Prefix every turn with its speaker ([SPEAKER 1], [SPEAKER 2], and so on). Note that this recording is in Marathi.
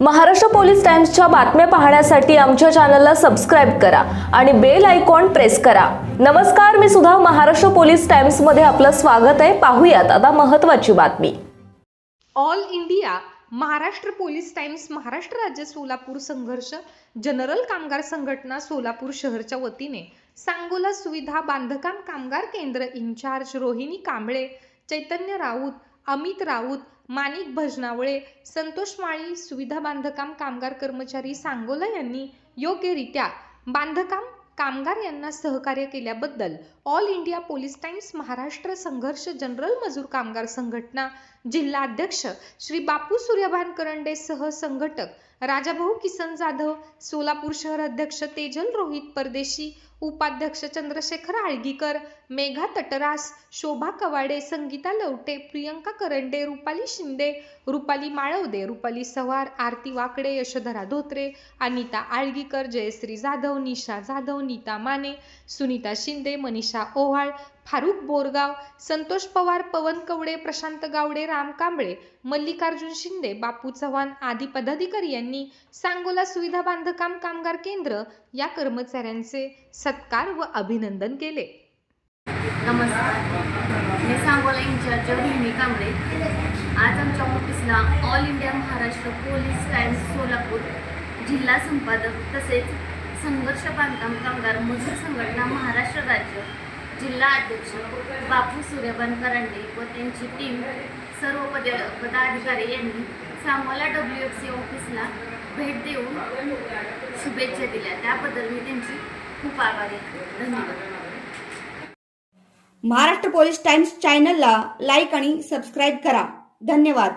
[SPEAKER 1] महाराष्ट्र पोलीस टाइम्सच्या बातम्या पाहण्यासाठी आमच्या चॅनलला सबस्क्राईब करा आणि बेल आयकॉन प्रेस करा. नमस्कार मी सुद्धा महाराष्ट्र पोलीस टाइम्समध्ये आपलं स्वागत आहे. पाहूयात आता महत्वाची बातमी.
[SPEAKER 2] All India Maharashtra Police Times Maharashtra राज्य सोलापूर संघर्ष जनरल कामगार संघटना सोलापूर शहरच्या वतीने सांगोला सुविधा बांधकाम कामगार केंद्र इन्चार्ज रोहिणी कांबळे चैतन्य राऊत अमित राऊत माणिक भजनावळे संतोष माळी सुविधा बांधकाम कामगार कर्मचारी सांगोला यांनी योग्यरित्या बांधकाम कामगार यांना सहकार्य केल्याबद्दल All India Police Times Maharashtra संघर्ष जनरल मजूर कामगार संघटना जिल्हा अध्यक्ष श्री बापू सूर्यभान करंडे सह संघटक राजाभाऊ किसन जाधव सोलापूर शहर अध्यक्ष तेजल रोहित परदेशी उपाध्यक्ष चंद्रशेखर आळगीकर मेघा तटरास शोभा कवाडे संगीता लवटे प्रियंका करंडे रुपाली शिंदे रुपाली माळवदे रुपाली सवार आरती वाकडे यशोधरा धोत्रे अनिता आळगीकर जयश्री जाधव निशा जाधव नीता माने सुनीता शिंदे मनीषा ओव्हाळ फारुख बोरगाव संतोष पवार पवन कवडे प्रशांत गावडे राम कांबळे मल्लिकार्जुन शिंदे बापू चव्हाण आदी पदाधिकारी यांनी सांगोला सुविधा बांधकाम कामगार केंद्र या कर्मचाऱ्यांचे सत्कार व अभिनंदन केले.
[SPEAKER 3] नमस्कार. मी सांगोला इन्चार्ज रोहिणी कांबळे. आज आमच्या ऑफिसला All India Maharashtra Police Times Solapur जिल्हा संपादक तसेच संघर्ष बांधकाम कामगार मजूर संघटना जिल्हा अध्यक्ष बापू सूर्यबान व त्यांची टीम सर्व पद पदाधिकारी यांनी सांगोला डब्ल्यू एफ सी ऑफिसला भेट देऊन शुभेच्छा दिल्या. त्याबद्दल मी त्यांची खूप आभारी धन्यवाद.
[SPEAKER 4] महाराष्ट्र पोलीस टाइम्स चॅनलला लाईक आणि सबस्क्राईब करा. धन्यवाद.